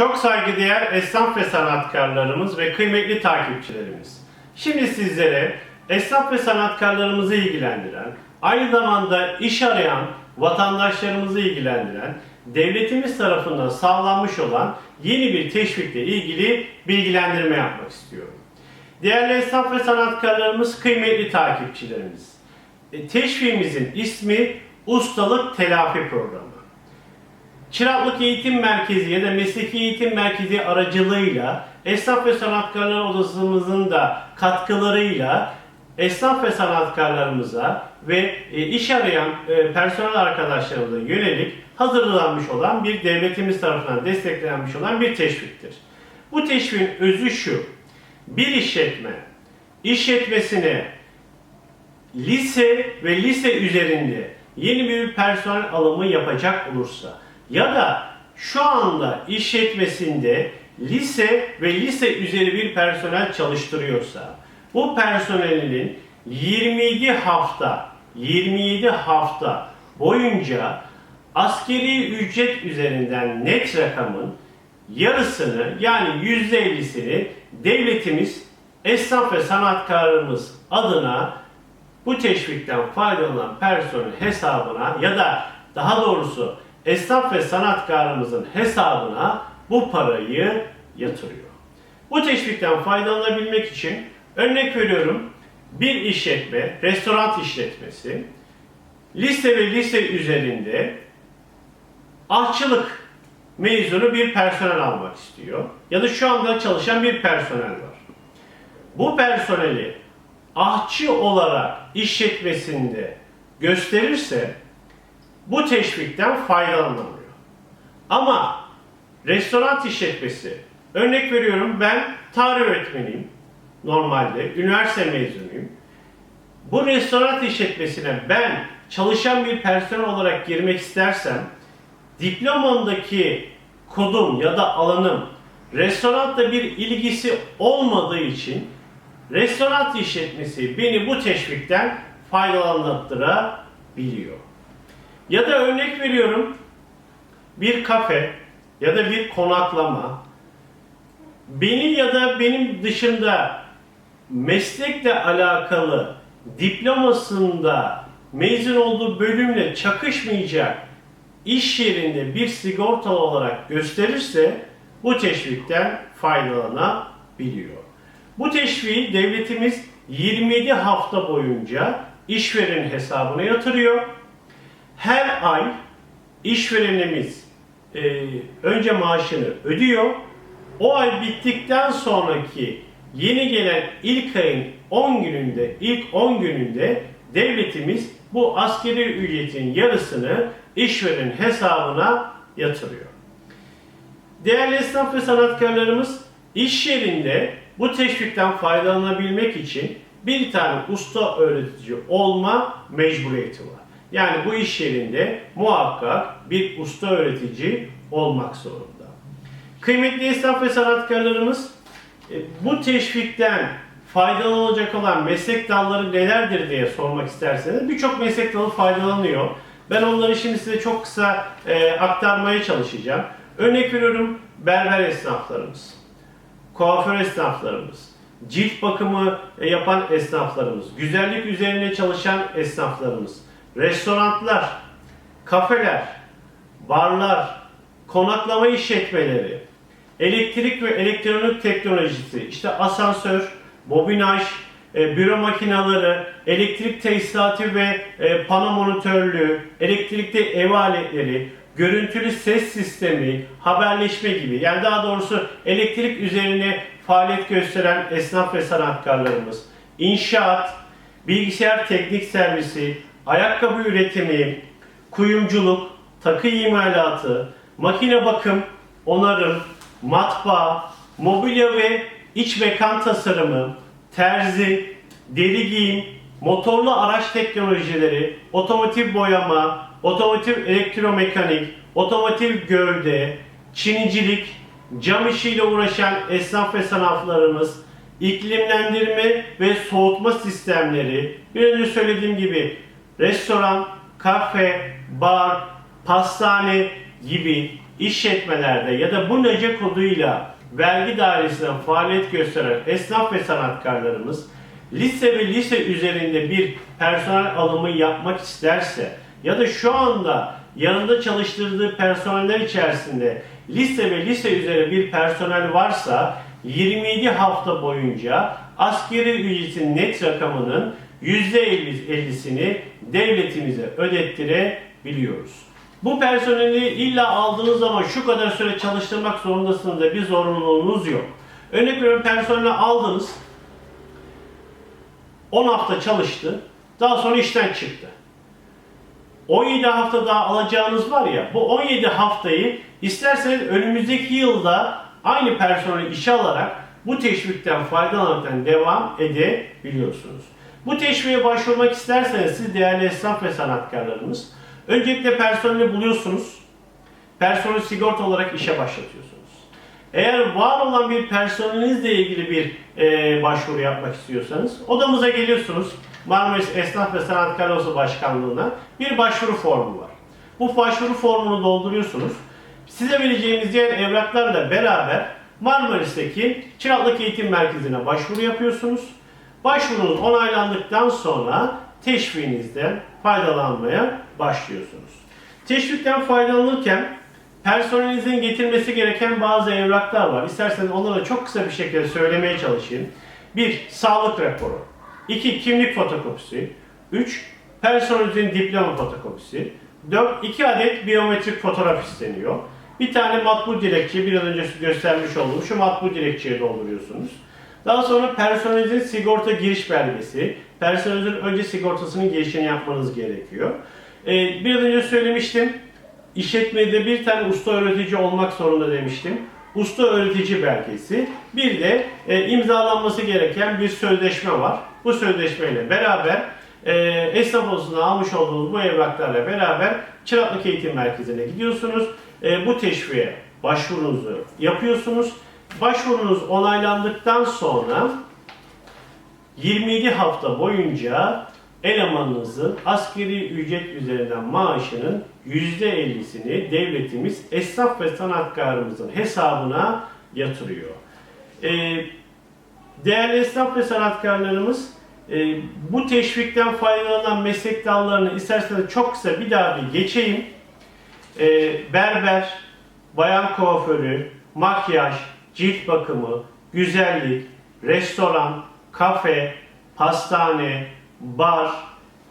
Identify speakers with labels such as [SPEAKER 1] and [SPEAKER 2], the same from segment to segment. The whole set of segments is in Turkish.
[SPEAKER 1] Çok saygıdeğer esnaf ve sanatkarlarımız ve kıymetli takipçilerimiz. Şimdi sizlere esnaf ve sanatkarlarımızı ilgilendiren, aynı zamanda iş arayan vatandaşlarımızı ilgilendiren, devletimiz tarafından sağlanmış olan yeni bir teşvikle ilgili bilgilendirme yapmak istiyorum. Değerli esnaf ve sanatkarlarımız, kıymetli takipçilerimiz. E, Teşviğimizin ismi Ustalık Telafi Programı. Çıraklık Eğitim Merkezi ya da Mesleki Eğitim Merkezi aracılığıyla Esnaf ve Sanatkarlar Odasımızın da katkılarıyla esnaf ve sanatkarlarımıza ve e, iş arayan e, personel arkadaşlarımıza yönelik hazırlanmış olan bir devletimiz tarafından desteklenmiş olan bir teşviktir. Bu teşviğin özü şu. Bir işletme işletmesine lise ve lise üzerinde yeni bir personel alımı yapacak olursa ya da şu anda işletmesinde lise ve lise üzeri bir personel çalıştırıyorsa bu personelinin 27 hafta 27 hafta boyunca askeri ücret üzerinden net rakamın yarısını yani %50'sini devletimiz esnaf ve sanatkarımız adına bu teşvikten faydalanan personel hesabına ya da daha doğrusu esnaf ve sanatkarımızın hesabına bu parayı yatırıyor. Bu teşvikten faydalanabilmek için örnek veriyorum bir işletme, restoran işletmesi lise ve lise üzerinde aşçılık mezunu bir personel almak istiyor. Ya da şu anda çalışan bir personel var. Bu personeli ahçı olarak işletmesinde gösterirse bu teşvikten faydalanamıyor. Ama restoran işletmesi, örnek veriyorum ben tarih öğretmeniyim normalde, üniversite mezunuyum. Bu restoran işletmesine ben çalışan bir personel olarak girmek istersem diplomamdaki kodum ya da alanım restoranla bir ilgisi olmadığı için restoran işletmesi beni bu teşvikten faydalandırabiliyor. Ya da örnek veriyorum bir kafe ya da bir konaklama beni ya da benim dışında meslekle alakalı diplomasında mezun olduğu bölümle çakışmayacak iş yerinde bir sigortalı olarak gösterirse bu teşvikten faydalanabiliyor. Bu teşviği devletimiz 27 hafta boyunca işverenin hesabına yatırıyor. Her ay işverenimiz e, önce maaşını ödüyor. O ay bittikten sonraki yeni gelen ilk ayın 10 gününde, ilk 10 gününde devletimiz bu askeri ücretin yarısını işverenin hesabına yatırıyor. Değerli esnaf ve sanatkarlarımız iş yerinde bu teşvikten faydalanabilmek için bir tane usta öğretici olma mecburiyeti var. Yani bu iş yerinde muhakkak bir usta öğretici olmak zorunda. Kıymetli esnaf ve sanatkarlarımız e, bu teşvikten faydalanacak olan meslek dalları nelerdir diye sormak isterseniz birçok meslek dalı faydalanıyor. Ben onları şimdi size çok kısa e, aktarmaya çalışacağım. Örnek veriyorum berber esnaflarımız, kuaför esnaflarımız, cilt bakımı e, yapan esnaflarımız, güzellik üzerine çalışan esnaflarımız, restoranlar, kafeler, barlar, konaklama işletmeleri, elektrik ve elektronik teknolojisi, işte asansör, bobinaj, e, büro makineleri, elektrik tesisatı ve e, pano monitörlüğü, elektrikli ev aletleri, görüntülü ses sistemi, haberleşme gibi. Yani daha doğrusu elektrik üzerine faaliyet gösteren esnaf ve sanatkarlarımız, inşaat, bilgisayar teknik servisi, ayakkabı üretimi, kuyumculuk, takı imalatı, makine bakım, onarım, matbaa, mobilya ve iç mekan tasarımı, terzi, deri giyim, motorlu araç teknolojileri, otomotiv boyama, otomotiv elektromekanik, otomotiv gövde, çinicilik, cam işiyle uğraşan esnaf ve sanatlarımız, iklimlendirme ve soğutma sistemleri, bir önce söylediğim gibi restoran, kafe, bar, pastane gibi işletmelerde ya da bu nece koduyla vergi dairesinden faaliyet gösteren esnaf ve sanatkarlarımız lise ve lise üzerinde bir personel alımı yapmak isterse ya da şu anda yanında çalıştırdığı personeller içerisinde lise ve lise üzeri bir personel varsa 27 hafta boyunca askeri ücretin net rakamının %50'sini devletimize ödettirebiliyoruz. Bu personeli illa aldığınız zaman şu kadar süre çalıştırmak zorundasınız da bir zorunluluğunuz yok. Örnek veriyorum personeli aldınız, 10 hafta çalıştı, daha sonra işten çıktı. 17 hafta daha alacağınız var ya, bu 17 haftayı isterseniz önümüzdeki yılda aynı personeli işe alarak bu teşvikten faydalanarak devam edebiliyorsunuz. Bu teşviğe başvurmak isterseniz siz değerli esnaf ve sanatkarlarımız öncelikle personeli buluyorsunuz. Personel sigorta olarak işe başlatıyorsunuz. Eğer var olan bir personelinizle ilgili bir e, başvuru yapmak istiyorsanız odamıza geliyorsunuz. Marmaris Esnaf ve Sanatkarlar Odası Başkanlığı'na bir başvuru formu var. Bu başvuru formunu dolduruyorsunuz. Size vereceğimiz diğer evraklarla beraber Marmaris'teki Çıraklık Eğitim Merkezi'ne başvuru yapıyorsunuz. Başvurunuz onaylandıktan sonra teşviğinizden faydalanmaya başlıyorsunuz. Teşvikten faydalanırken personelinizin getirmesi gereken bazı evraklar var. İsterseniz onları çok kısa bir şekilde söylemeye çalışayım. 1. Sağlık raporu. 2. Kimlik fotokopisi. 3. Personelinizin diploma fotokopisi. 4. 2 adet biyometrik fotoğraf isteniyor. Bir tane matbu dilekçe, biraz önce göstermiş olduğum şu matbu dilekçeyi dolduruyorsunuz. Daha sonra personelinizin sigorta giriş belgesi, personelinizin önce sigortasının girişini yapmanız gerekiyor. Ee, biraz önce söylemiştim, işletmede bir tane usta öğretici olmak zorunda demiştim. Usta öğretici belgesi, bir de e, imzalanması gereken bir sözleşme var. Bu sözleşmeyle beraber e, esnaf odasında almış olduğunuz bu evraklarla beraber Çıraklık Eğitim Merkezi'ne gidiyorsunuz. E, bu teşviğe başvurunuzu yapıyorsunuz. Başvurunuz onaylandıktan sonra 27 hafta boyunca elemanınızın askeri ücret üzerinden maaşının %50'sini devletimiz esnaf ve sanatkarımızın hesabına yatırıyor. Ee, değerli esnaf ve sanatkarlarımız e, bu teşvikten faydalanan meslek dallarını isterseniz çok kısa bir daha bir geçeyim. Ee, berber, bayan kuaförü, makyaj, cilt bakımı, güzellik, restoran, kafe, pastane, bar,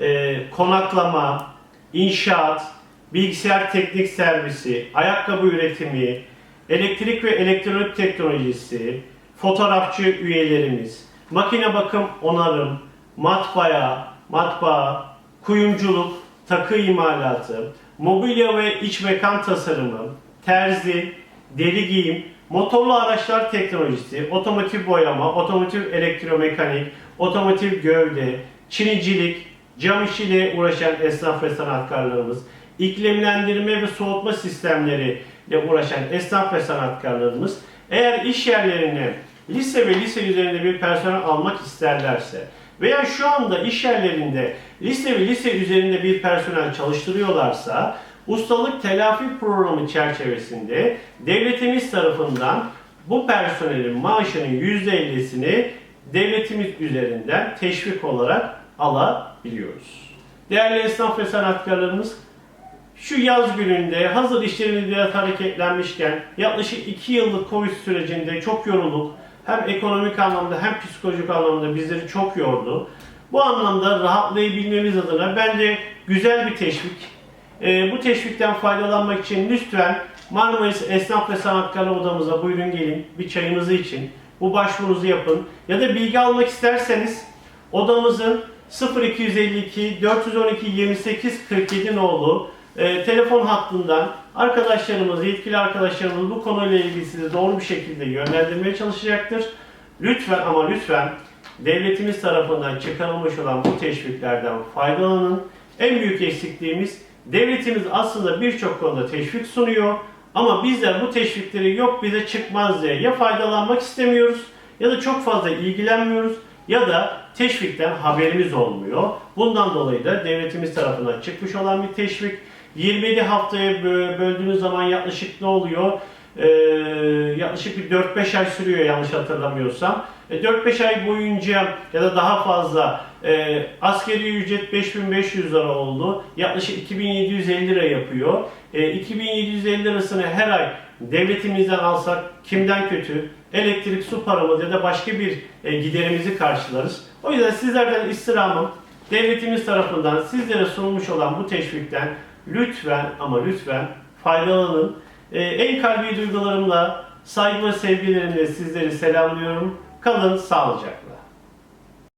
[SPEAKER 1] e, konaklama, inşaat, bilgisayar teknik servisi, ayakkabı üretimi, elektrik ve elektronik teknolojisi, fotoğrafçı üyelerimiz, makine bakım onarım, matbaya, matbaa, kuyumculuk, takı imalatı, mobilya ve iç mekan tasarımı, terzi, deri giyim, motorlu araçlar teknolojisi, otomotiv boyama, otomotiv elektromekanik, otomotiv gövde, çinicilik, cam işiyle uğraşan esnaf ve sanatkarlarımız, iklimlendirme ve soğutma sistemleriyle uğraşan esnaf ve sanatkarlarımız eğer iş yerlerine lise ve lise üzerinde bir personel almak isterlerse veya şu anda iş yerlerinde lise ve lise üzerinde bir personel çalıştırıyorlarsa ustalık telafi programı çerçevesinde devletimiz tarafından bu personelin maaşının %50'sini devletimiz üzerinden teşvik olarak alabiliyoruz. Değerli esnaf ve sanatkarlarımız şu yaz gününde hazır işlerimiz biraz hareketlenmişken yaklaşık 2 yıllık Covid sürecinde çok yorulduk. Hem ekonomik anlamda hem psikolojik anlamda bizleri çok yordu. Bu anlamda rahatlayabilmemiz adına bence güzel bir teşvik. Ee, bu teşvikten faydalanmak için lütfen Marmaris Esnaf ve Sanatkarlar Odamıza buyurun gelin bir çayınızı için. Bu başvurunuzu yapın. Ya da bilgi almak isterseniz odamızın 0252 412 28 47 nolu e, telefon hattından arkadaşlarımız, yetkili arkadaşlarımız bu konuyla ilgili sizi doğru bir şekilde yönlendirmeye çalışacaktır. Lütfen ama lütfen devletimiz tarafından çıkarılmış olan bu teşviklerden faydalanın. En büyük eksikliğimiz devletimiz aslında birçok konuda teşvik sunuyor ama bizler bu teşvikleri yok bize çıkmaz diye ya faydalanmak istemiyoruz ya da çok fazla ilgilenmiyoruz ya da teşvikten haberimiz olmuyor. Bundan dolayı da devletimiz tarafından çıkmış olan bir teşvik 27 haftaya bö- böldüğünüz zaman yaklaşık ne oluyor? Ee, yaklaşık bir 4-5 ay sürüyor yanlış hatırlamıyorsam. E, 4-5 ay boyunca ya da daha fazla e, askeri ücret 5500 lira oldu. Yaklaşık 2750 lira yapıyor. E, 2750 lirasını her ay devletimizden alsak kimden kötü? Elektrik, su paramız ya da başka bir e, giderimizi karşılarız. O yüzden sizlerden istirhamım devletimiz tarafından sizlere sunulmuş olan bu teşvikten lütfen ama lütfen faydalanın. E, en kalbi duygularımla, saygı ve sevgilerimle sizleri selamlıyorum. Kalın sağlıcakla.